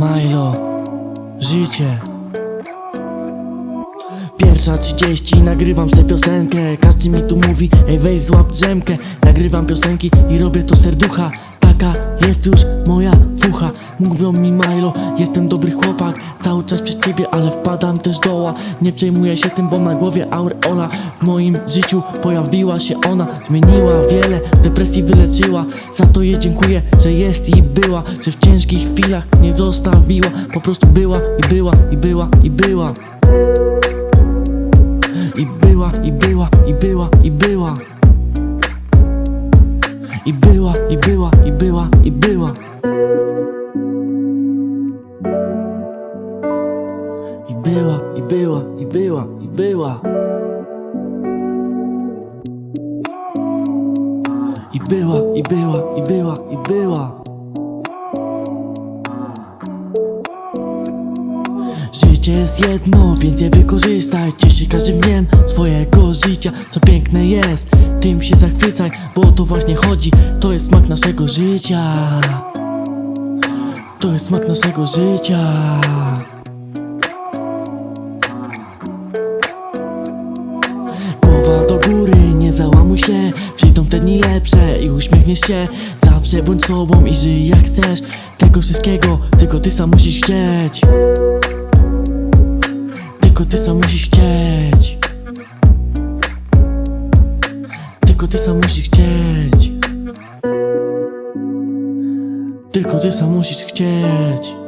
Milo, życie. Pierwsza 30, nagrywam se piosenkę. Każdy mi tu mówi, ej weź złap drzemkę. Nagrywam piosenki i robię to serducha jest już moja fucha Mówią mi Milo, jestem dobry chłopak Cały czas przy ciebie, ale wpadam też doła. Nie przejmuję się tym, bo na głowie aureola. W moim życiu pojawiła się ona Zmieniła wiele, z depresji wyleczyła. Za to jej dziękuję, że jest i była Że w ciężkich chwilach nie zostawiła. Po prostu była i była i była i była. I była, i była, i była, i była I była, i była, i była, i była. I była, i była, i była, i była. I była, i była, i była, i była Życie jest jedno, więc je wykorzystaj Ciesz się każdym dniem swojego życia Co piękne jest, tym się zachwycaj Bo o to właśnie chodzi, to jest smak naszego życia. To jest smak naszego życia. Głowa do góry, nie załamuj się. Przyjdą te dni lepsze i uśmiechniesz się. Zawsze bądź sobą i żyj jak chcesz. Tego wszystkiego, tylko ty sam musisz chcieć tylko ty sam musisz chcieć. Tylko ty sam musisz chcieć. Tylko ty sam musisz chcieć